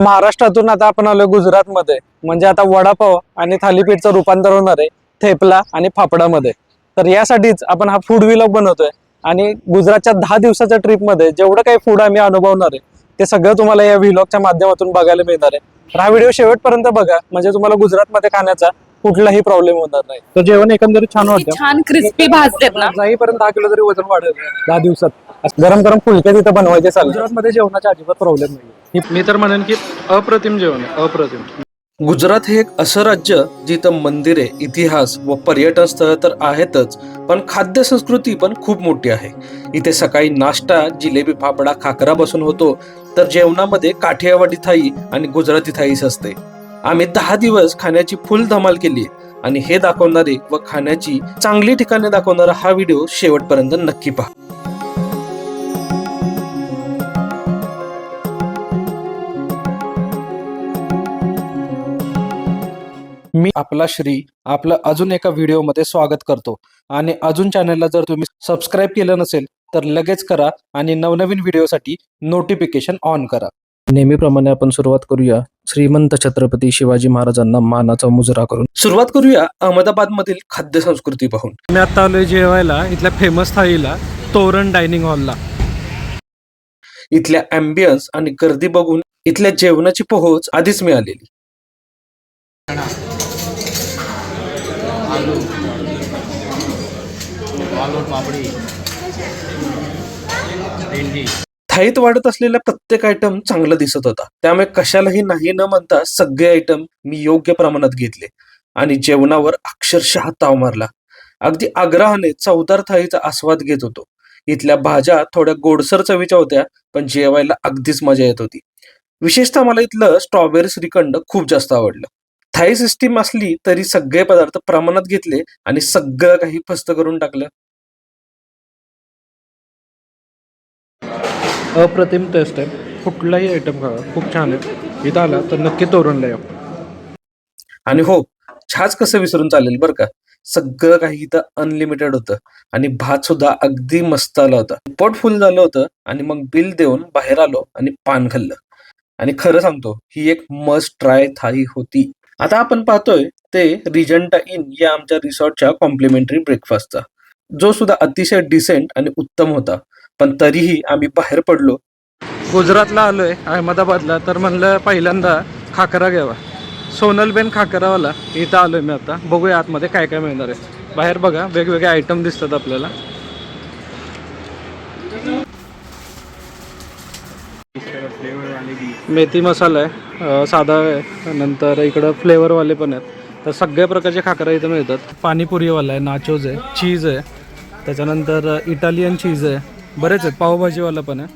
महाराष्ट्रातून आता आपण आलोय गुजरातमध्ये. म्हणजे आता वडापाव आणि थालीपीठचं रूपांतर होणार आहे थेपला आणि फाफडामध्ये तर यासाठीच आपण हा फूड व्लॉग बनवतोय. आणि गुजरातच्या दहा दिवसाच्या ट्रिपमध्ये जेवढं काही फूड आम्ही अनुभवणार आहे ते सगळं तुम्हाला या व्लॉगच्या माध्यमातून बघायला मिळणार आहे. तर हा व्हिडिओ शेवटपर्यंत बघा. म्हणजे तुम्हाला गुजरातमध्ये खाण्याचा कुठलाही प्रॉब्लेम होणार नाही. तर जेवण एकंदरीत छान वाटतं. छान क्रिस्पी भाजतात ना. जाईपर्यंत दहा किलो तरी वजन वाढेल. दहा दिवसात. गरम गरम फुलके तिथं बनवायचे चालू. गुजरातमध्ये जेवणाचा अजिबात प्रॉब्लेम नाही मी तर म्हणेन की अप्रतिम जेवण आहे अप्रतिम. गुजरात हे एक असं राज्य जिथं मंदिरे इतिहास व पर्यटन स्थळ तर आहेतच पण खाद्य संस्कृती पण खूप मोठी आहे. इथे सकाळी नाश्ता जिलेबी फाफडा खाकरा बसून होतो तर जेवणामध्ये काठियावाडी थाई आणि गुजराती थाईच असते. आम्ही दहा दिवस खाण्याची फुल धमाल केली आणि हे दाखवणारे व खाण्याची चांगली ठिकाणे दाखवणारा हा व्हिडिओ शेवटपर्यंत नक्की पहा. मी आपला श्री आपलं अजून एका व्हिडिओमध्ये स्वागत करतो. आणि अजून चॅनलला जर तुम्ही सबस्क्राईब केलं नसेल तर लगेच करा आणि नवनवीन व्हिडिओसाठी नोटिफिकेशन ऑन करा. नेहमीप्रमाणे आपण सुरुवात करूया. श्रीमंत छत्रपती शिवाजी महाराजांना मानाचा मुजरा करून. सुरुवात करूया अहमदाबाद मधील खाद्य संस्कृती पाहून. मी आता आलोय जेवायला इथल्या फेमस थाळीला तोरण डायनिंग हॉलला इथल्या अँबियन्स आणि गर्दी बघून इथल्या जेवणाची पोहोच आधीच मिळालेली. थाईत वाढत असलेला प्रत्येक आयटम चांगला दिसत होता. त्यामुळे कशालाही नाही न म्हणता सगळे आयटम मी योग्य प्रमाणात घेतले. आणि जेवणावर अक्षरशः ताव मारला. अगदी आग्रहाने चवदार थाळीचा आस्वाद घेत होतो. इथल्या भाज्या थोड्या गोडसर चवीच्या होत्या पण जेवायला अगदीच मजा येत होती. विशेषतः मला इथलं स्ट्रॉबेरी श्रीखंड खूप जास्त आवडलं. थाई सिस्टीम असली तरी सगळे पदार्थ प्रमाणात घेतले आणि सगळं काही फस्त करून टाकलं. अप्रतिम टेस्ट आहे. कुठलाही आयटम खावा खूप छान आहे. इथं आला तर नक्की तोरणला या आणि हो छाछ कसं विसरून चालेल बरं का? सगळं काही इथं अनलिमिटेड होतं. आणि भात सुद्धा अगदी मस्त आला होता. पोट फुल झालं होतं आणि मग बिल देऊन बाहेर आलो आणि पान खाल्लं. आणि खरं सांगतो ही एक मस्ट ट्राय थाळी होती. आता आपण पाहतोय ते रिजंटा इन या आमच्या रिसॉर्टच्या कॉम्प्लिमेंटरी ब्रेकफास्टचा जो सुद्धा अतिशय डिसेंट आणि उत्तम होता. पण तरीही आम्ही बाहेर पडलो. गुजरातला आलोय अहमदाबादला. तर म्हणलं पहिल्यांदा खाकरा घ्यावा. सोनलबेन खाकरावाला. इथं आलोय मी आता. बघूया आतमध्ये काय काय मिळणार आहे. बाहेर बघा वेगवेगळे आयटम दिसतात आपल्याला. मेथी मसाला आहे साधा आहे नंतर इकडं फ्लेवरवाले पण आहेत. तर सगळ्या प्रकारचे खाकरा इथं मिळतात. पाणीपुरीवाला आहे नाचोज आहे चीज आहे. त्याच्यानंतर इटालियन चीज आहे. बरेच आहेत पावभाजीवाला पण आहे.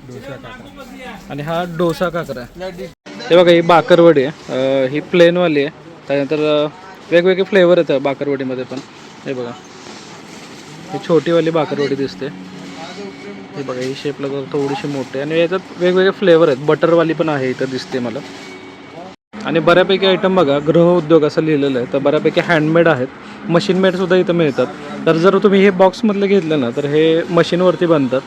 आणि हा डोसा काकरा आहे. हे बघा ही बाकरवडी आहे. ही प्लेनवाली आहे. त्यानंतर वेगवेगळे फ्लेवर आहेत बाकरवडीमध्ये पण. हे बघा. ही छोटीवाली बाकरवडी दिसते. हे बघा ही शेपला जर थोडीशी मोठी आहे. आणि याच्यात वेगवेगळे फ्लेवर आहेत. बटरवाली पण आहे इथं दिसते मला. आणि बऱ्यापैकी आयटम बघा गृह उद्योग असं लिहिलेलं आहे. तर बऱ्यापैकी हँडमेड आहेत. मशीन सुद्धा इथं मिळतात. तर जर तुम्ही हे बॉक्समधले घेतलं ना तर हे मशीनवरती बनतात.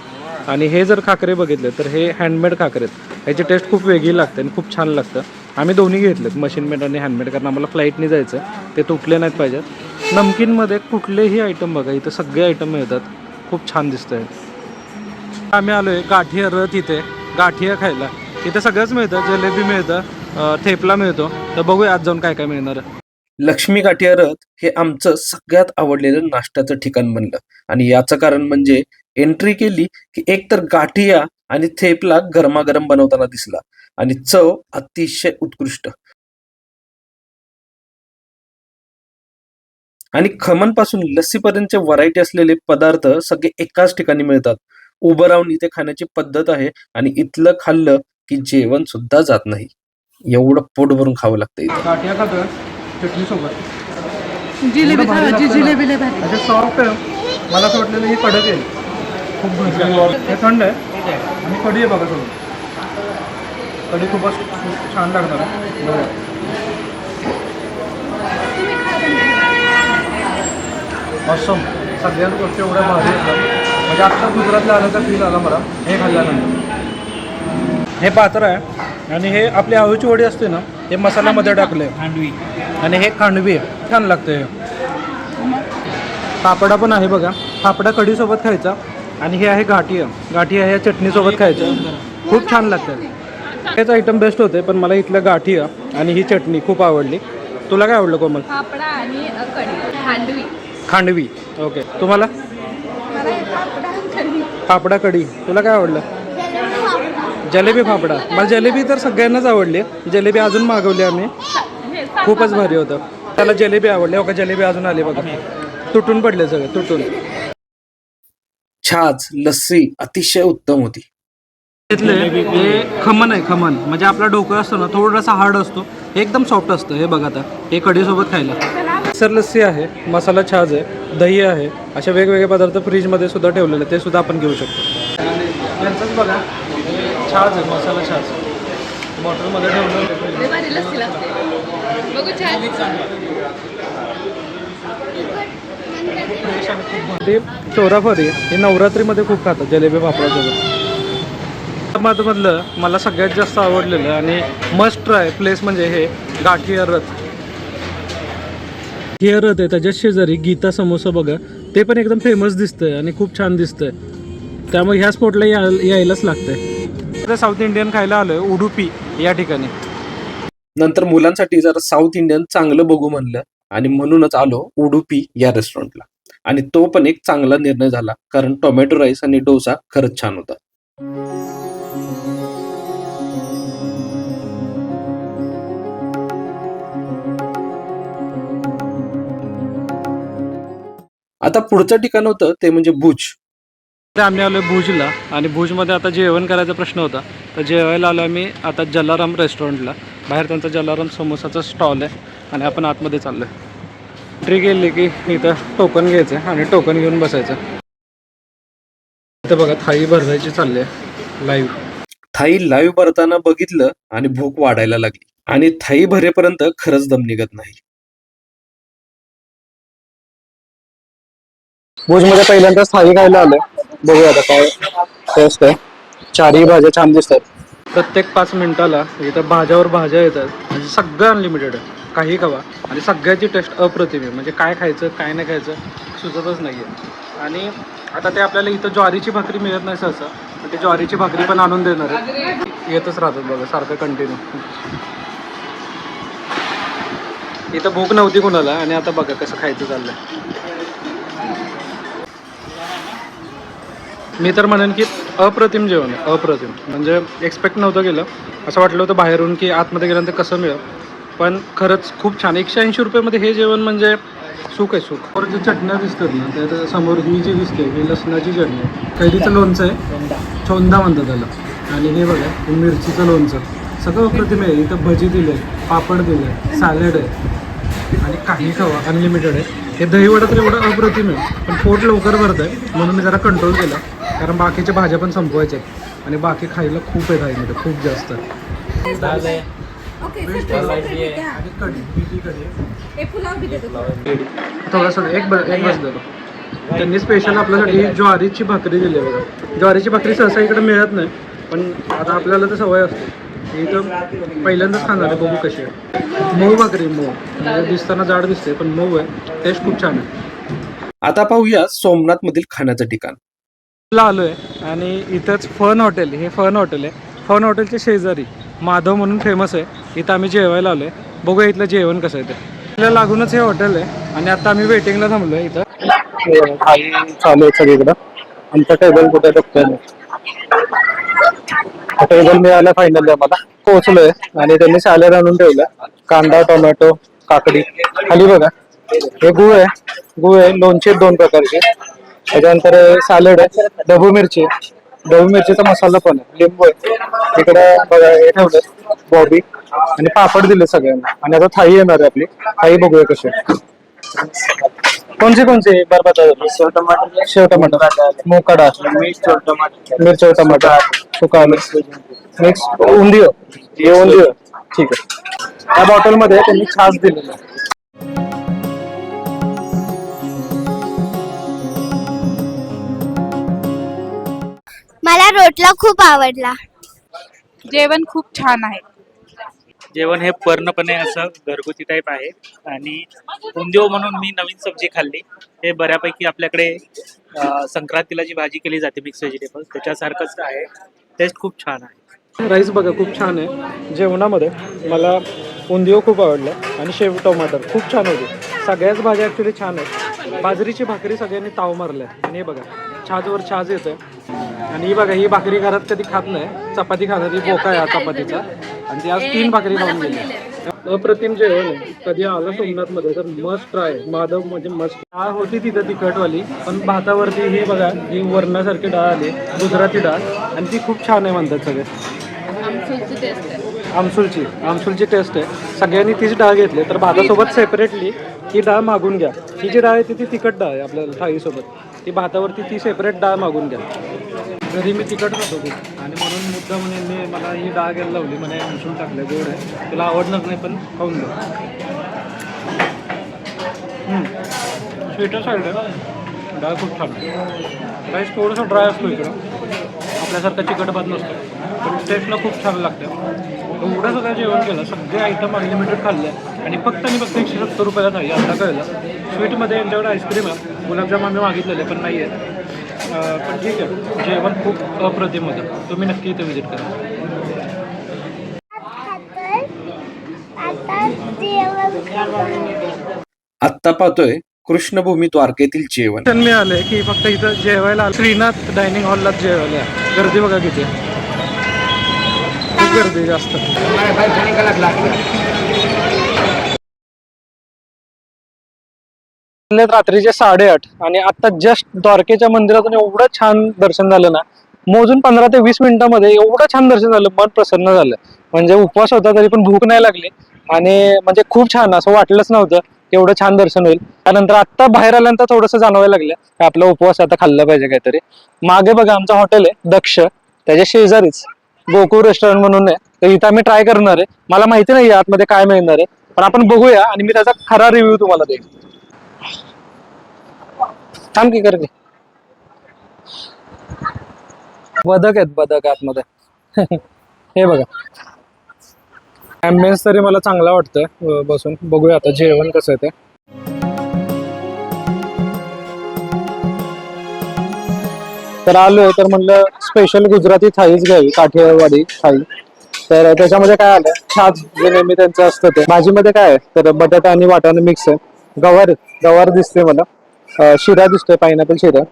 आणि हे जर खाकरे बघितले तर हे हँडमेड खाकरे आहेत. याची टेस्ट खूप वेगळी लागते आणि खूप छान लागतं. आम्ही दोन्ही घेतलेत मशीन मेड आणि हँडमेड कारण आम्हाला फ्लाईटने जायचं आहे. ते तुटले नाहीत पाहिजेत. नमकीनमध्ये कुठलेही आयटम बघा इथं सगळे आयटम मिळतात. खूप छान दिसतं आहे आम्ही आलोय गाठिया रथ इथे गाठिया खायला. इथे सगळंच मिळतं जलेबी मिळतं थेपला मिळतो. तर बघूया आज जाऊन काय काय मिळणार. लक्ष्मी गाठिया रथ हे आमचं सगळ्यात आवडलेलं नाश्त्याचं ठिकाण बनलं. आणि याचं कारण म्हणजे एंट्री केली की एक तर गाठिया आणि थेपला गरमागरम बनवताना दिसला. आणि चव अतिशय उत्कृष्ट. आणि खमनपासून लस्सीपर्यंतचे व्हरायटी असलेले पदार्थ सगळे एकाच ठिकाणी मिळतात. उभं राहून इथे खाण्याची पद्धत आहे आणि इथलं खाल्लं की जेवण सुद्धा जात नाही. एवढं पोट भरून खावं लागतं इथं. चटणी सोबत. जिलेबी. जिलेबी सॉफ्ट आहे. मला असं वाटलेलं हे कडक आहे. खूप हे थंड आहे. आणि कढी आहे बघा सगळं कढी खूपच खूप छान लागणार आहे. Awesome. सगळ्याच गोष्टी एवढ्या भारी येतात म्हणजे आत्ता गुजरातला आल्याचा फील आला मला हे खाल्ल्यानंतर. हे पात्र आहे. आणि हे आपली आळूची वडी असते ना हे मसाल्यामध्ये टाकले खांडवी. आणि हे खांडवी आहे. छान लागतं हे. पापडा पण आहे बघा. पापडा कढीसोबत खायचा. आणि हे आहे गाठी गाठी आहे या चटणीसोबत खायचं. खूप छान लागतं. हेच आयटम बेस्ट होते पण मला इथलं गाठी आणि ही चटणी खूप आवडली. तुला काय आवडलं कोमल? फाफडा आणि अ, कढी. खांडवी. खांडवी. ओके. तुम्हाला मला हे फाफडा आणि कढी फाफडा कढी तुला काय आवडलं? जलेबी फाफडा मला जलेबी तर सगळ्यांनाच आवडली. जलेबी अजून मागवली आम्ही. हे खूपच भारी होतं. त्याला जलेबी आवडली. का जलेबी अजून आली बघा. तुटून पडले सगळे तुटून. छाछ लस्सी अतिशय उत्तम होती. घेतले हे खमन आहे खमन. म्हणजे आपला डोकं असतो ना थोडासा हार्ड असतो. हे एकदम सॉफ्ट असतं. हे बघा आता. हे कढीसोबत खायला. सर लस्सी आहे मसाला छाज आहे दही आहे असे वेगवेगळे पदार्थ फ्रीजमध्ये सुद्धा ठेवलेले ते सुद्धा आपण घेऊ शकतो. यांचंच बघा. छाज आहे मसाला छाज. बॉटलमध्ये ठेवलं ते चोराफरी हे नवरात्रीमध्ये खूप खातात जलेबी फाफडासोबत मधलं मला सगळ्यात जास्त आवडलेलं आणि मस्ट ट्राय प्लेस म्हणजे हे गाठिया रथ. हे रथ आहे त्याच्या शेजारी गीता समोसा बघा. ते पण एकदम फेमस दिसतंय आणि खूप छान दिसतंय. त्यामुळे ह्या स्पॉटला यायलाच लागतंय. साऊथ इंडियन खायला आलं उडुपी या ठिकाणी. नंतर मुलांसाठी जरा साऊथ इंडियन चांगलं बघू म्हणलं आणि म्हणूनच आलो उडुपी या रेस्टॉरंटला आणि तो पण एक चांगला निर्णय झाला कारण टोमॅटो राईस आणि डोसा खरंच छान होता. आता पुढचं ठिकाण होतं ते म्हणजे भुज. आम्ही आलो भुजला आणि भुजमध्ये आता जेवण करायचा प्रश्न होता. तर जेवायला आलो आम्ही आता जलाराम रेस्टॉरंटला बाहेर त्यांचा जलाराम समोसाचा स्टॉल आहे आणि आपण आतमध्ये चाललो आहे एंट्री केली की इथं टोकन घ्यायचं आणि टोकन घेऊन बसायचं. इथं बघा थाळी भरवायची चालली आहे. लाईव्ह थाई लाईव्ह भरताना बघितलं आणि भूक वाढायला लागली. आणि थाई भरेपर्यंत खरंच दम निघत नाही. भुजमध्ये पहिल्यांदाच थाळी खायला आलोय. बघूया आता काय टेस्ट आहे. चारही भाज्या छान दिसतात. प्रत्येक पाच मिनिटाला इथं भाज्यावर भाज्या येतात. म्हणजे सगळं अनलिमिटेड आहे. काही खावा. आणि सगळ्याची टेस्ट अप्रतिम आहे. म्हणजे काय खायचं काय नाही खायचं सुचतच नाही आहे आणि आता ते आपल्याला इथं ज्वारीची भाकरी मिळत नाही सहसा. ते ज्वारीची भाकरी पण आणून देणार आहे येतच राहतात बघा. सारखं कंटिन्यू इथं भूक नव्हती कुणाला. आणि आता बघा कसं खायचं चाललंय. मी तर म्हणेन की अप्रतिम जेवण आहे अप्रतिम. म्हणजे एक्सपेक्ट नव्हतं केलं. असं वाटलं होतं बाहेरून की आतमध्ये गेल्यानंतर कसं मिळेल. पण खरंच खूप छान. एकशे ऐंशी रुपयामध्ये हे जेवण म्हणजे सुख आहे सुख. वर जे चटण्या दिसतात ना त्यात समोर ही जी दिसते ही लसणाची चटणी आहे. कैरीचं लोणचं आहे. चोंदा. म्हणतात त्याला. आणि हे बघा हे मिरचीचं लोणचं. सगळं अप्रतिम आहे. इथं भजी दिले पापड दिले सॅलड आहे. आणि काही खावा अनलिमिटेड आहे. हे दहीवडा तर एवढं अप्रतिम आहे पण पोट लवकर भरत आहे म्हणून मी जरा कंट्रोल केला. कारण बाकीच्या भाज्या पण संपवायच्या आहेत. आणि बाकी खायला खूप आहे थाळीमध्ये खूप जास्त. थोडंसं एक ब एक बस देतो. त्यांनी स्पेशल आपल्यासाठी ज्वारीची भाकरी दिली आहे बघा. ज्वारीची भाकरी सहसा इकडे मिळत नाही पण आता आपल्याला तर सवय असते. इथं पहिल्यांदाच खाणार आहे बघू कशी आहे. मऊ भाकरी मऊ. म्हणजे दिसताना जाड दिसते पण मऊ आहे. टेस्ट खूप छान आहे. आता पाहूया सोमनाथ मधील खाण्याचं ठिकाण. ला आलो आहे आणि इथंच फन हॉटेल हे फन हॉटेल आहे. फन हॉटेलच्या शेजारी माधव म्हणून फेमस आहे. इथं आम्ही जेवायला आलो आहे बघूया इथलं जेवण कसं आहे ते. त्याला लागूनच हे हॉटेल आहे आणि आता आम्ही वेटिंगला थांबलो आहे इथं. खाली चालू आहे सगळीकडं आमचा टेबल कुठे बघतोय टेबल मिळाला फायनली आम्हाला. पोहोचलोय आणि त्यांनी सॅलड आणून ठेवलं. कांदा टोमॅटो काकडी. खाली बघा. हे गुळ आहे. गुळ आहे. लोणचे दोन प्रकारचे. त्याच्यानंतर सॅलड आहे. ढबू मिरची. ढबू मिरचीचा मसाला पण आहे. लिंबू आहे. इकडे बघा हे ठेवलं बॉबी. आणि पापड दिले सगळ्यांना. आणि आता थाळी येणार आहे आपली. थाळी बघूया कशी. कोणचे कोणचे? बरं शेव टमाटर. शेव टमाटर. मोकाडा मिर्च टमाटर. मिरच टमाटर. सुका मिक्स उंदियो. हे उंदियो. ठीक आहे. या बॉटलमध्ये त्यांनी छास दिलेलं आहे. मला रोटला खूप आवडला. जेवण खूप छान आहे. जेवण हे पूर्णपणे असं घरगुती टाईप आहे. आणि उंदिओ म्हणून मी नवीन सब्जी खाल्ली. हे बऱ्यापैकी आपल्याकडे संक्रांतीला जी भाजी केली जाते मिक्स व्हेजिटेबल त्याच्यासारखंच आहे. टेस्ट खूप छान आहे. राईस बघा खूप छान आहे. जेवणामध्ये मला उंदिओ खूप आवडलं आणि शेव टमाटर खूप छान होते. सगळ्याच भाज्या ॲक्च्युली छान आहेत. बाजरीची भाकरी सगळ्यांनी ताव मारल्या. आणि हे बघा छाजवर छाज येतं आणि ही बघा ही भाकरी घरात कधी खात नाही. चपाती खातात ही बोका आहे हा चपातीचा. आणि ती आज तीन भाकरी खाऊन गेली अप्रतिम जेवण आहे. कधी आलं सोमनाथमध्ये तर मस्ट ट्राय माधव म्हणजे मस्ट डाळ होती तिथं तिखटवाली पण भातावरती ही बघा ही वरणासारखी डाळ आली गुजराती डाळ आणि ती खूप छान आहे म्हणतात सगळे. आमसूलची आमसूलची टेस्ट आहे. सगळ्यांनी तीच डाळ घेतली तर भातासोबत सेपरेटली ही डाळ मागून घ्या. ही जी डाळ आहे ती ती तिखट डाळ आहे आपल्याला थाळीसोबत. ती भातावरती ती सेपरेट डाळ मागून घ्या. घरी मी तिखट खातो खूप. आणि म्हणून मुद्दा म्हणे मी मला ही डाळ घ्यायला लावली म्हणे मिसळून टाकलं गोड आहे. तुला आवडणार नाही पण खाऊन घ्या स्वीटर साईड आहे. डाळ खूप छान राईस थोडंसं ड्राय असतो इकडं. आपल्यासारखा चिकट भात नसतो. पण टेस्टला खूप छान लागतं. एवढं सगळं जेवण केलं सगळे आयटम अनलिमिटेड खाल्ले. आणि फक्त आणि फक्त एकशे सत्तर रुपयाला नाही आता कळलं. स्वीटमध्ये यांच्याकडे आईस्क्रीम आहे. गुलाबजाम आम्ही मागितलेले पण नाही आहे अं, पण ठीक आहे. जेवण खूप अप्रतिम होतं. तुम्ही नक्की इथे व्हिजिट करा. आत्ता पाहतोय कृष्णभूमी द्वारकेतील जेवण. मी आले की फक्त इथं जेवायला. श्रीनाथ डायनिंग हॉललाच जेवायला. गर्दी बघा किती गर्दी जास्त. रात्रीचे साडेआठ आणि आता जस्ट द्वारकेच्या मंदिरातून एवढं छान दर्शन झालं ना मोजून पंधरा ते वीस मिनिटांमध्ये एवढं छान दर्शन झालं मन प्रसन्न झालं. म्हणजे उपवास होता तरी पण भूक नाही लागली आणि म्हणजे खूप छान असं वाटलंच नव्हतं एवढं छान दर्शन होईल. त्यानंतर आता बाहेर आल्यानंतर थोडंसं जाणवायला लागलं की आपला उपवास आता खाल्ला पाहिजे काहीतरी. मागे बघा आमचं हॉटेल आहे दक्ष. त्याच्या शेजारीच गोकुळ रेस्टॉरंट म्हणून आहे. तर इथं आम्ही ट्राय करणार आहे. मला माहिती नाही आतमध्ये काय मिळणार आहे. पण आपण बघूया आणि मी त्याचा खरा रिव्ह्यू तुम्हाला देईन. थांब की करते. बदक आहेत बदक आतमध्ये. हे बघा. ॲम्बियन्स तरी मला चांगला वाटतंय बसून. बघूया आता जेवण कसं आहे ते. तर आलोय तर म्हणलं स्पेशल गुजराती थाळीच घ्यावी काठियावाडी थाळी. तर त्याच्यामध्ये काय आलं छाच जे नेहमी त्यांचं असतं ते. भाजीमध्ये काय आहे? तर बटाटा आणि वाटाणा मिक्स आहे. गवार गवार दिसते मला. शिरा दिसतोय पायनॅपल शिरा.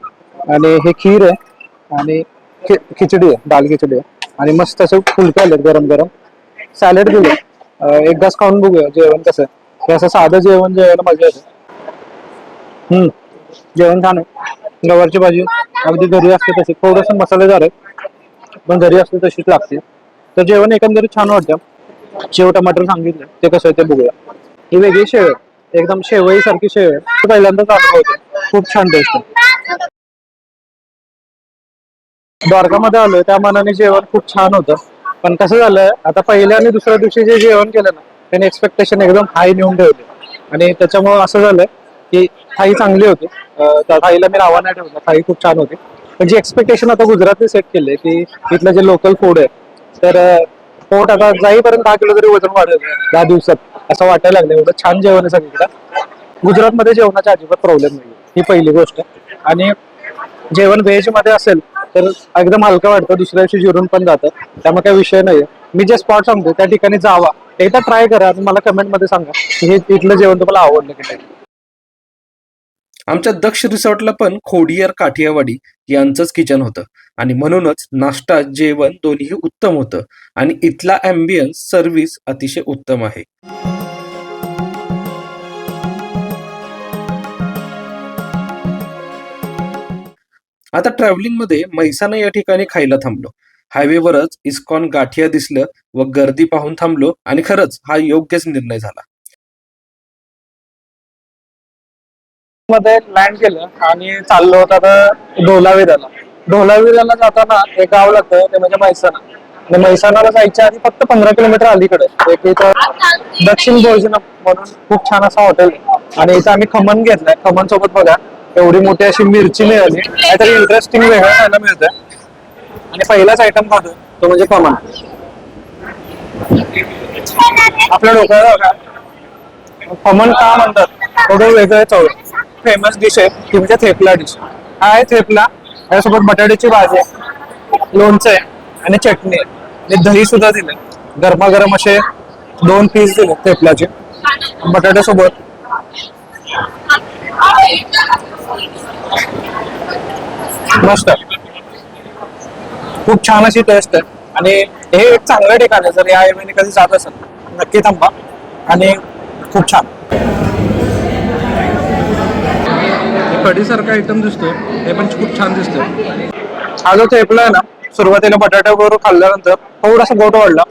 आणि हे खीर आहे आणि खि- खिचडी आहे दाल खिचडी आहे. आणि मस्त असं फुलके आलेत गरम गरम. सॅलड दिले एक घास खाऊन बघूया जेवण कसं आहे. हे असं साधं जेवण जेवायला मजा येते हम्म. जेवण छान आहे. गवारची भाजी अगदी घरी असते तशी. थोडस मसालेदार आहे पण घरी असते तशीच लागते. तर जेवण एकंदरीत छान वाटतं. शेव टमाटर सांगितलं. ते कसं आहे ते बघूया. ही वेगळी शेव आहे. एकदम शेवई सारखी शेव आहे. ती पहिल्यांदाच अनुभवते खूप छान टेस्ट आहे. द्वारकामध्ये आलोय त्या मनाने जेवण खूप छान होतं. पण कसं झालंय आता पहिल्या आणि दुसऱ्या दिवशी जे जेवण केलं ना त्याने एक्सपेक्टेशन एकदम हाय नेऊन ठेवले. आणि त्याच्यामुळे असं झालंय की थाई चांगली होती. त्या थाळीला मी नावा नाही ठेवलं थाई खूप छान होती. पण जी एक्सपेक्टेशन आता गुजरातने सेट केले की इथलं जे लोकल फूड आहे तर पोट आता जाईपर्यंत दहा किलो तरी वजन वाढलं. दहा दिवसात. असं वाटायला लागलं एवढं छान जेवण आहे सगळीकडं. गुजरातमध्ये जेवणाचा अजिबात प्रॉब्लेम नाही ही पहिली गोष्ट. आणि जेवण व्हेजमध्ये असेल तर एकदम हलकं वाटतं दुसऱ्या दिवशी जिरून पण जातं. त्यामुळे काही विषय नाही मी जे स्पॉट सांगतो त्या ठिकाणी जावा. एकदा ट्राय करा आणि मला कमेंटमध्ये सांगा हे इथलं जेवण तुम्हाला आवडलं की नाही. आमच्या दक्ष रिसॉर्टला पण खोडियार काठियावाडी यांचंच किचन होतं. आणि म्हणूनच नाश्ता जेवण दोन्ही उत्तम होतं. आणि इथला अँबियन्स सर्व्हिस अतिशय उत्तम आहे. आता ट्रॅव्हलिंगमध्ये म्हैसाना या ठिकाणी खायला थांबलो. हायवेवरच इस्कॉन गाठिया दिसलं व गर्दी पाहून थांबलो आणि खरंच हा योग्यच निर्णय झाला. मध्ये लँड केलं आणि चाललो होता तर ढोलावीराला. ढोलावीराला जाताना एक गाव लागतं ते म्हणजे म्हैसाणा आणि म्हैसाणाला जायच्या आधी फक्त पंधरा किलोमीटर अलीकडे. एक इथं दक्षिण भोजन म्हणून खूप छान असा हॉटेल आणि इथं आम्ही खमन घेतलंय. खमन सोबत बघा. एवढी मोठी अशी मिरची मिळाली. काहीतरी इंटरेस्टिंग वेगळं खायला मिळतंय. आणि पहिलाच आयटम खातो. तो म्हणजे खमन आपल्या डोक्याला कमन का म्हणतात? थोडं वेगळं चव फेमस डिश आहे. ती म्हणजे थेपला डिश हा आहे थेपला. त्यासोबत बटाट्याची भाजी आहे. लोणचं आहे. आणि चटणी आहे. आणि दही सुद्धा दिले गरमागरम असे दोन पीस दिले थेपल्याचे बटाट्यासोबत. मस्त. खूप छान अशी टेस्ट आहे. आणि हे एक चांगलं ठिकाण आहे. जर या एरियाने कधी जात असेल नक्की थांबा. आणि खूप छान. कढीसारखा आयटम दिसतोय. हे पण खूप छान दिसतोय. हा जो थेपला आहे ना सुरुवातीला बटाट्याबरोबर खाल्ल्यानंतर थोडासा गोड वाढला.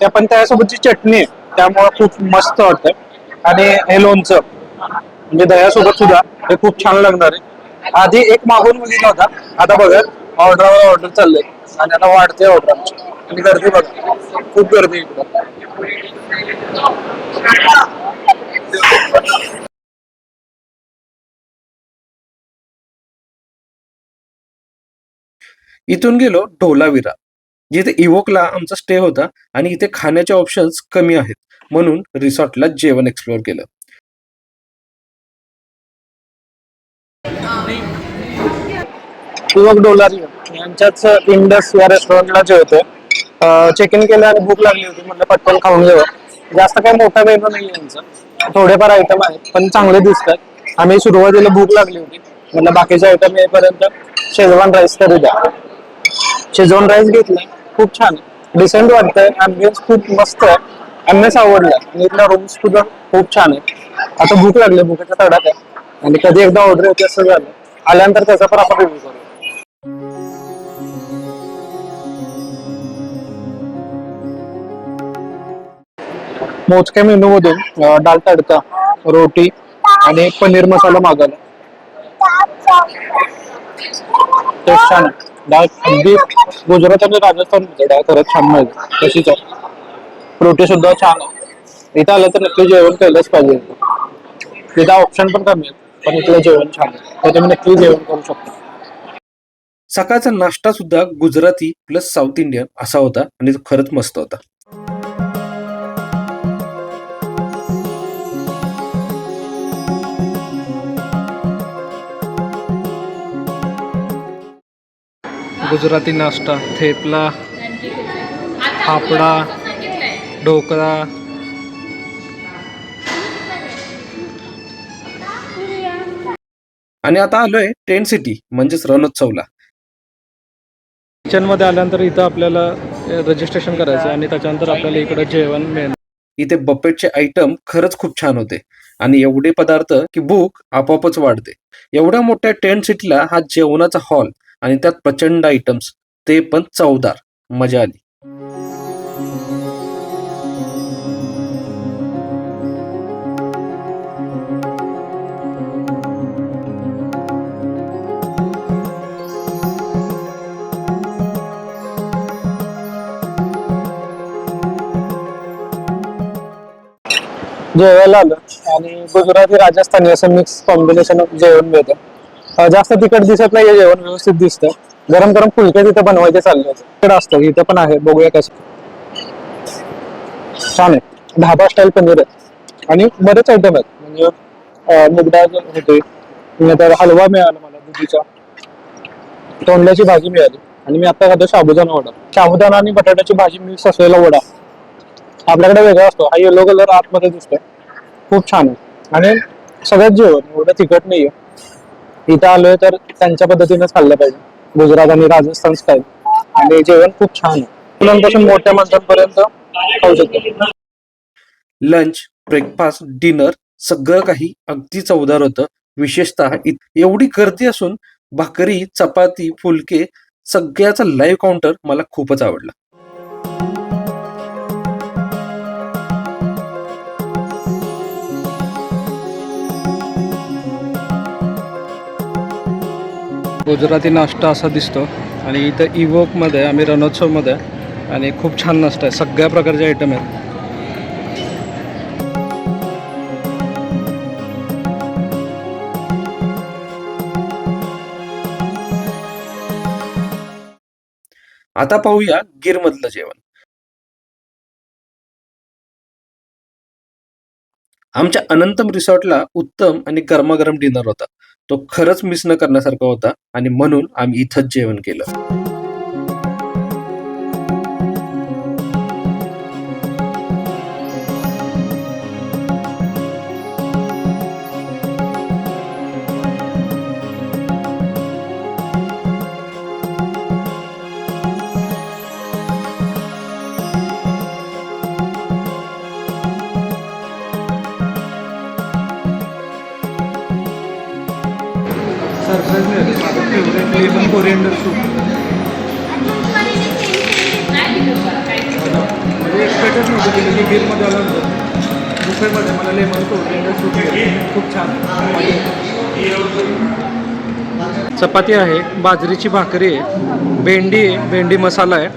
ते पण त्यासोबतची चटणी आहे. त्यामुळे खूप मस्त वाटतंय. आणि हे लोणचं. म्हणजे दह्यासोबत सुद्धा हे खूप छान लागणार आहे. आधी एक मागून बघितला होता आता बघा ऑर्डरवर ऑर्डर चाललंय. आणि आता वाढते ऑर्डर आमची. आणि गर्दी बघा. खूप गर्दी इकडं. इथून गेलो ढोलाविरा. जिथे इवोकला आमचा स्टे होता आणि इथे खाण्याचे ऑप्शन्स कमी आहेत. म्हणून रिसॉर्टला जेवण एक्सप्लोअर केलं. युवक डोलारी यांच्याच इंडस या रेस्टॉरंटला होते चेक इन केलं आणि भूक लागली होती. म्हटलं पटकन खाऊन घ्यावं जास्त काही मोठा मेनू नाही यांचं. थोडेफार आयटम आहेत पण चांगले दिसतात. आम्ही सुरुवातीला भूक लागली होती. म्हटलं बाकीचे आयटम येईपर्यंत शेजवान राईस तरी द्या. शेजवान राईस घेतला. खूप छान. डिसेंट वाटतंय. अँबियन्स खूप मस्त आहे. एमएस आवडला. आणि इथल्या रूम्स सुद्धा खूप छान आहे. आता भूक लागली भुकेचा तडाख आहे आणि कधी एकदा ऑर्डर होते असं झालं. आल्यानंतर त्याचा पण आपण रिव्ह्यू करू. मोजक्या मेनू मधून दाल तडका रोटी आणि पनीर मसाला मागवला. तेच छान डाळ अगदी गुजरात आणि राजस्थान डाळ खरंच छान मिळते. तशीच आहे. रोटी सुद्धा छान आहे. इथं आलं तर नक्की जेवण केलंच पाहिजे. इथं ऑप्शन पण कमी आहेत पण इथलं जेवण छान आहे. तर तुम्ही नक्की जेवण करू शकता. सकाळचा नाश्ता सुद्धा गुजराती प्लस साऊथ इंडियन असा होता आणि तो खरंच मस्त होता. गुजराती नाश्ता थेपला फाफडा ढोकळा. आणि आता आलोय टेंट सिटी म्हणजेच रणोत्सवला. किचनमध्ये आल्यानंतर इथं आपल्याला रजिस्ट्रेशन करायचं आणि त्याच्यानंतर आपल्याला इकडं जेवण मिळेल इथे बफेटचे आयटम खरंच खूप छान होते. आणि एवढे पदार्थ की भूक आपोआपच वाढते. एवढ्या मोठ्या टेंट सिटीला हा जेवणाचा हॉल आणि त्यात प्रचंड आयटम्स ते पण चवदार मजा आली. जेवायला आलं आणि गुजराती राजस्थानी असं मिक्स कॉम्बिनेशन जेवण मिळतं. जास्त तिखट दिसत नाही जेवण व्यवस्थित दिसतं. गरम गरम फुलके तिथं बनवायचे चालले तिकडे असतं इथं पण आहे. बघूया कसं. छान आहे. ढाबा स्टाईल पनीर आहे. आणि बरेच आयटम आहेत. म्हणजे अं, मुगडाळ होते. नंतर हलवा मिळाला मला दुधीचा. तोंडल्याची भाजी मिळाली. आणि मी आता खातो साबुदाणा वडा. साबुदाणा आणि बटाट्याची भाजी मिक्स असलेला वडा. आपल्याकडे वेगळा असतो. हा येलो कलर आतमध्ये दिसतोय. खूप छान आहे. आणि सगळ्यात जेवण एवढं तिखट नाहीये. इथं आलोय तर त्यांच्या पद्धतीनेच खाल्लं पाहिजे. गुजरात आणि राजस्थान स्टाईल आणि जेवण खूप छान आहे. मुलांपासून मोठ्या माणसांपर्यंत खाऊ शकतो. लंच ब्रेकफास्ट डिनर सगळं काही अगदी चवदार होतं. विशेषतः एवढी गर्दी असून भाकरी चपाती फुलके सगळ्याचा लाईव्ह काउंटर मला खूपच आवडला. गुजराती नाश्ता असा दिसतो. आणि इथं इवोकमध्ये आम्ही रणोत्सवमध्ये आणि खूप छान नाश्ता आहे. सगळ्या प्रकारचे आयटम आहेत. आता पाहूया गिरमधलं जेवण. आमच्या अनंतम रिसॉर्टला उत्तम आणि गरमागरम डिनर होता. तो खरंच मिस न करण्यासारखा होता आणि म्हणून आम्ही इथंच जेवण केलं. Coriander soup. म्हणजे एक्सपेक्टच नव्हतं केलं मी बिलमध्ये आलं होतं. बुफेमध्ये मला लेमन कोरिएंडर सूप खूप छान. चपाती आहे बाजरीची भाकरी आहे भेंडी आहे भेंडी मसाला आहे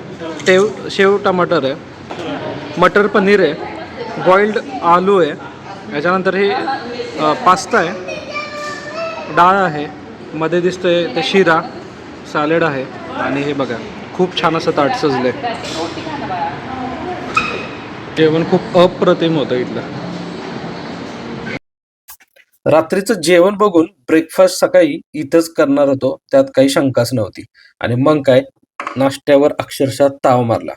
टेव शेव टमाटर आहे मटर पनीर आहे बॉइल्ड आलू आहे याच्यानंतर हे पास्ता आहे डाळ आहे मध्ये दिसतंय ते शिरा सॅलेड आहे. आणि हे बघा खूप छान असं ताट सजलंय. जेवण खूप अप्रतिम होतं इथलं. रात्रीचं जेवण बघून ब्रेकफास्ट सकाळी इथंच करणार होतो त्यात काही शंकाच नव्हती. आणि मग काय नाश्त्यावर अक्षरशः ताव मारला.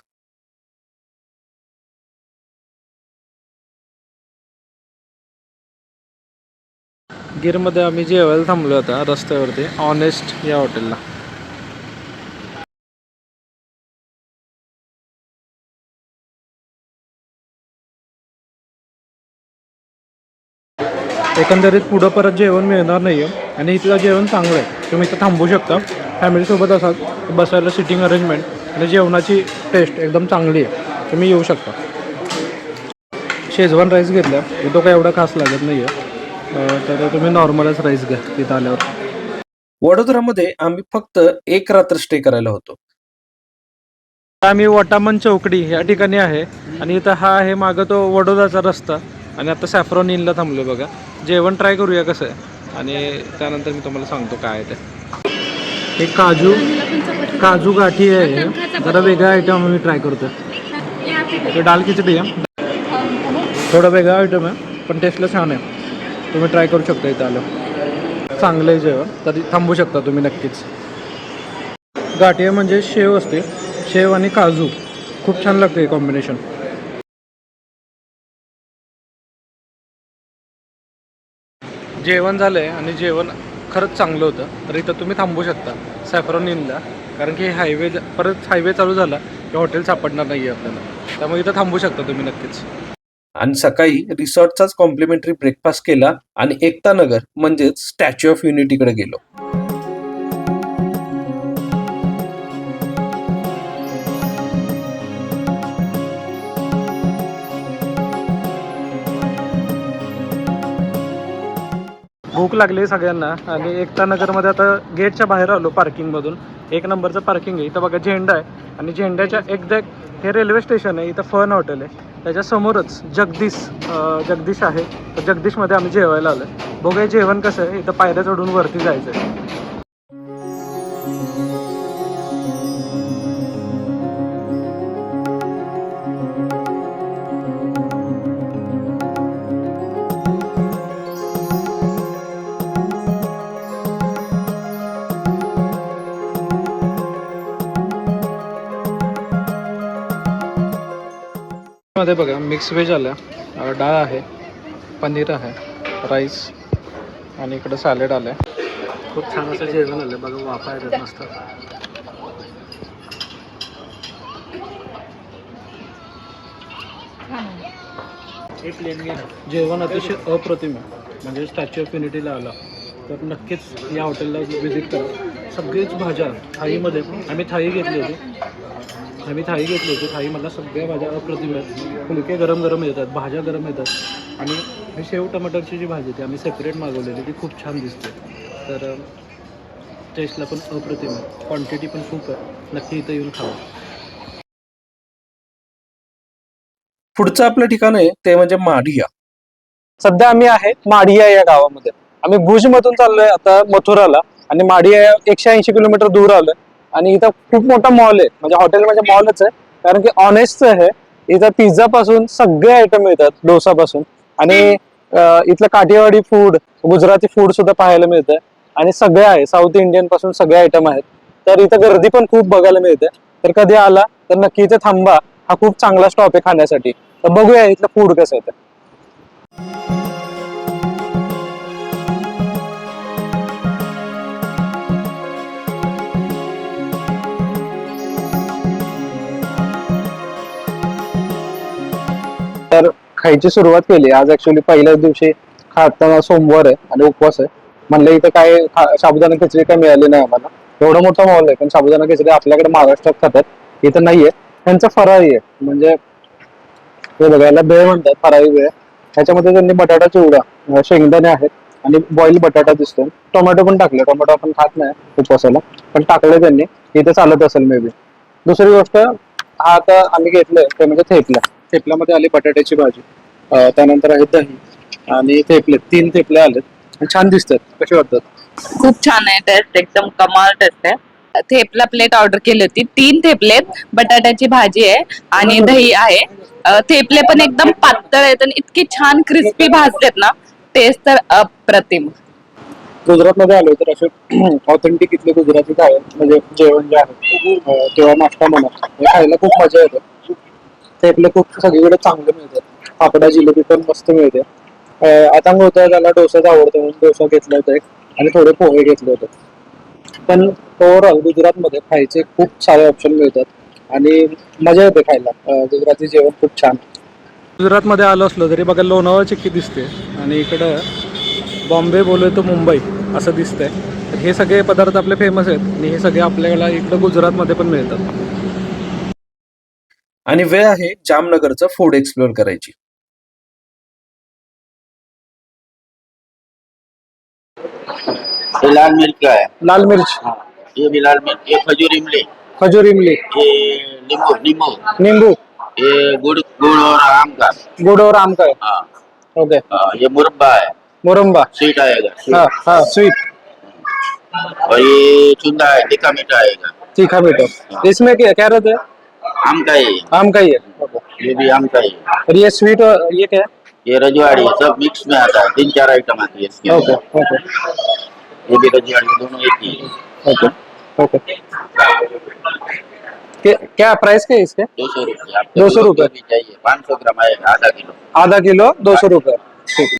गिरमध्ये आम्ही जेवायला थांबलो आता रस्त्यावरती ऑनेस्ट या हॉटेलला एकंदरीत पुढं परत जेवण मिळणार नाही आहे आणि इथलं जेवण चांगलं आहे. तुम्ही इथं थांबू शकता. फॅमिलीसोबत असाल बसायला सिटिंग अरेंजमेंट आणि जेवणाची टेस्ट एकदम चांगली आहे. तुम्ही येऊ शकता. शेजवान राईस घेतला तो काय एवढा खास लागत नाही आहे तर तुम्ही नॉर्मलच राईस घ्या तिथं आल्यावर. वडोदरामध्ये आम्ही फक्त एक रात्र स्टे करायला होतो. आम्ही वटामन चौकडी या ठिकाणी आहे. आणि इथं हा आहे मागं तो वडोदाचा रस्ता. आणि आता सॅफ्रॉन इनला थांबलो बघा. जेवण ट्राय करूया कसं. आहे आणि त्यानंतर मी तुम्हाला सांगतो काय आहे ते. हे काजू काजू गाठी आहे जरा वेगळा आयटम आम्ही ट्राय करतो ते डाल खिचडी आहे. थोडा वेगळा आयटम आहे पण टेस्टला छान आहे. तुम्ही ट्राय करू शकता इथं आलं. चांगलं आहे जेवण. तरी थांबू शकता तुम्ही नक्कीच. गाठिया म्हणजे शेव असते. शेव आणि काजू. खूप छान लागते हे कॉम्बिनेशन जेवण झालं आहे आणि जेवण खरंच चांगलं होतं. तर इथं तुम्ही थांबू शकता. सॅफ्रॉन इनला कारण की हायवे परत हायवे चालू झाला की हॉटेल सापडणार नाही आहे आपल्याला. त्यामुळे इथं थांबू शकता तुम्ही नक्कीच. आणि सकाळी रिसॉर्टचाच कॉम्प्लिमेंटरी ब्रेकफास्ट केला आणि एकता नगर म्हणजेच स्टॅच्यू ऑफ युनिटीकडे गेलो. भूक लागली सगळ्यांना. आणि एकता नगरमध्ये आता गेटच्या बाहेर आलो पार्किंगमधून. एक नंबरचं पार्किंग आहे. इथं बघा झेंडा आहे. आणि झेंड्याच्या एकदा हे रेल्वे स्टेशन आहे. इथं फन हॉटेल आहे. त्याच्या समोरच जगदीश जगदीश आहे. तर जगदीशमध्ये आम्ही जेवायला आलो बघूया जेवण कसं आहे. इथं पायऱ्या चढून वरती जायचं आहे मध्ये बघा मिक्स व्हेज आलं डाळ आहे पनीर आहे राईस आणि इकडं सॅलेड आलं आहे खूप छान असं जेवण आलं बघा वाफा येतात मस्त. जेवण अतिशय अप्रतिम आहे. म्हणजे स्टॅच्यू ऑफ युनिटीला आला. तर नक्कीच या हॉटेलला व्हिजिट करा. सगळीच भाज्या थाळीमध्ये. आम्ही थाळी घेतली होती. आम्ही थाळी घेतली होती. थाळीमधल्या सगळ्या भाज्या अप्रतिम आहेत. फुलके गरम गरम येतात भाज्या गरम येतात. आणि ही शेव टमाटरची जी भाजी ती आम्ही सेपरेट मागवलेली ती खूप छान दिसते. तर टेस्टला पण अप्रतिम आहे. क्वांटिटी पण खूप आहे. नक्की इथं येऊन खावं. पुढचं आपलं ठिकाण आहे ते म्हणजे माडिया. सध्या आम्ही आहे माडिया या गावामध्ये. आम्ही भुज मधून चाललोय आता मथुराला. आणि माडिया एकशे ऐंशी किलोमीटर दूर आलोय. आणि इथं खूप मोठा मॉल आहे. म्हणजे हॉटेल म्हणजे मॉलच आहे. कारण की ऑनेस्ट आहे इथं पिझ्झा पासून सगळे आयटम मिळतात डोसा पासून. आणि इथलं काठियावाडी फूड गुजराती फूड सुद्धा पाहायला मिळतंय. आणि सगळे आहे साऊथ इंडियनपासून सगळे आयटम आहेत. तर इथं गर्दी पण खूप बघायला मिळते. तर कधी आला तर नक्की इथे थांबा. हा खूप चांगला स्टॉप आहे खाण्यासाठी. तर बघूया इथलं फूड कसं आहे खायची सुरुवात केली. आज ऍक्च्युली पहिल्याच दिवशी खाताना सोमवार आहे आणि उपवास आहे. म्हणलं इथं काय खा- साबुदाणा खिचडी काय मिळाली नाही आम्हाला. एवढा मोठा मॉल आहे पण साबुदाणा खिचडी आपल्याकडे महाराष्ट्रात खातात. इथं नाहीये त्यांचं फराळी आहे. म्हणजे हे बघायला भेळ म्हणतात फराळी भेळ त्याच्यामध्ये त्यांनी बटाटा चिवडा शेंगदाणे आहेत आणि बॉईल बटाटा दिसतो. टोमॅटो पण टाकले. टोमॅटो आपण खात नाही उपवासाला. पण टाकले त्यांनी. इथे चालत असेल मे बी दुसरी गोष्ट हा आता आम्ही घेतलं ते म्हणजे थेपला. थेपल्यामध्ये आली बटाट्याची भाजी त्यानंतर आहे दही आणि थेपले तीन थेपले आलेत. छान दिसतात कसे वाटतात? खूप छान आहे टेस्ट एकदम कमाल टेस्ट आहे. थेपला प्लेट ऑर्डर केली होती. तीन थेपलेत बटाट्याची भाजी आहे आणि दही आहे. थेपले पण एकदम पातळ आहेत आणि इतके छान क्रिस्पी भाजलेत ना टेस्ट तर अप्रतिम. गुजरातमध्ये आलो तर असे ऑथेंटिक इथले गुजराती काय म्हणजे जेवण जे आहे किंवा नाश्ता म्हणा हे खायला खूप मजा येते. थेपले खूप सगळीकडे चांगले मिळतात. फाफडा जिलेबी पण मस्त मिळते. आता होतं त्याला डोसाच आवडतो म्हणून डोसा घेतला होता एक. आणि थोडे पोहे घेतले होते. पण ओव्हरऑल गुजरातमध्ये खायचे खूप सारे ऑप्शन मिळतात. आणि मजा येते खायला. गुजराती जेवण खूप छान. गुजरातमध्ये आलो असलो तरी बघा लोणावळा चिक्की दिसते. आणि इकडं बॉम्बे बोलवे तो मुंबई असं दिसतंय. हे सगळे पदार्थ आपले फेमस आहेत. आणि हे सगळे आपल्याला इकडं गुजरातमध्ये पण मिळतात. आणि वेळ आहे जामनगरचं फूड एक्सप्लोर करायची. ये लाल मिर्च का है लाल मिर्च. ये भी लाल मिर्च. ये खजूर इमली. खजूर इमली. ये नींबू नींबू नींबू ये गुड़ गुड़ और आम का गुड़ और आम का है. हाँ ओके. हाँ, ये मुरब्बा है मुरम्बा स्वीट आएगा sweet। हाँ हाँ स्वीट. और ये चुंदा है तीखा मीठा आएगा तीखा मीठा. इसमें क्या क्या रहता है? आम का ही आम का ही है ये भी आम का ही है। और ये स्वीट और ये क्या? है ये रजवाड़ी सब मिक्स में आता. है तीन चार आइटम आती है इसके ओके ओके ये भी रजवाड़ी दोनों एक ही है ओके ओके क्या- प्राइस क्या है इसके? दो सौ रुपये 200 जो रुपये। चाहिए पाँच सौ ग्राम आएगा आधा किलो. आधा किलो दो सौ रुपये. ठीक.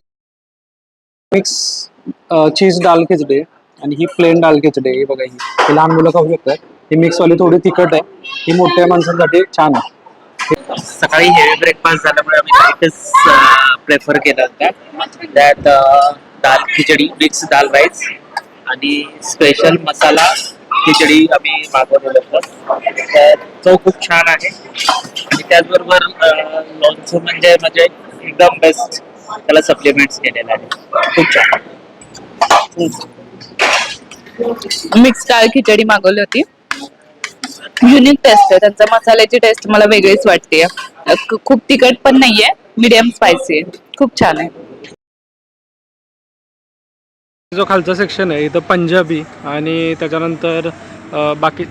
मिक्स चीज़ डाल खिचडी आणि ही प्लेन डाल खिचडी. ही बघा ही. ही लहान मुलं खाऊ शकतात. ही मिक्स वाली थोडी तिखट आहे. ही मोठ्या माणसांसाठी छान आहे. सकाळी हेवी ब्रेकफास्ट झाल्यामुळे आम्ही एकच प्रेफर केलं होतं. त्यात दाल खिचडी मिक्स दाल राईस आणि स्पेशल मसाला खिचडी आम्ही मागवलेलं होतं. त्यात चव खूप छान आहे. आणि त्याचबरोबर लोणचं म्हणजे म्हणजे एकदम बेस्ट त्याला सप्लिमेंट्स केलेलं आहे. खूप छान. मिक्स डाळ खिचडी मागवली होती. युनिक टेस्ट आहे. त्यांचा मसाल्याची टेस्ट मला वेगळीच वाटते खूप तिखट पण नाहीये मीडियम स्पायसी आहे. खूप छान आहे. जो खालचा सेक्शन आहे इथं पंजाबी आणि त्याच्यानंतर बाकी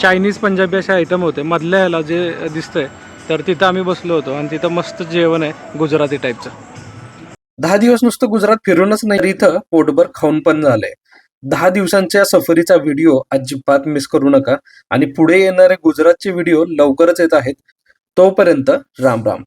चायनीज पंजाबी असे आयटम होते. मधल्या ह्याला जे दिसतंय तर तिथं आम्ही बसलो होतो आणि तिथं मस्त जेवण आहे गुजराती टाईपचं दहा दिवस नुसतं गुजरात फिरूनच नाही तर इथं पोटभर खाऊन पण झालंय. दहा दिवसांच्या सफरीचा व्हिडिओ अजिबात मिस करू नका. आणि पुढे येणारे गुजरातचे व्हिडिओ लवकरच येत आहेत. तोपर्यंत राम राम.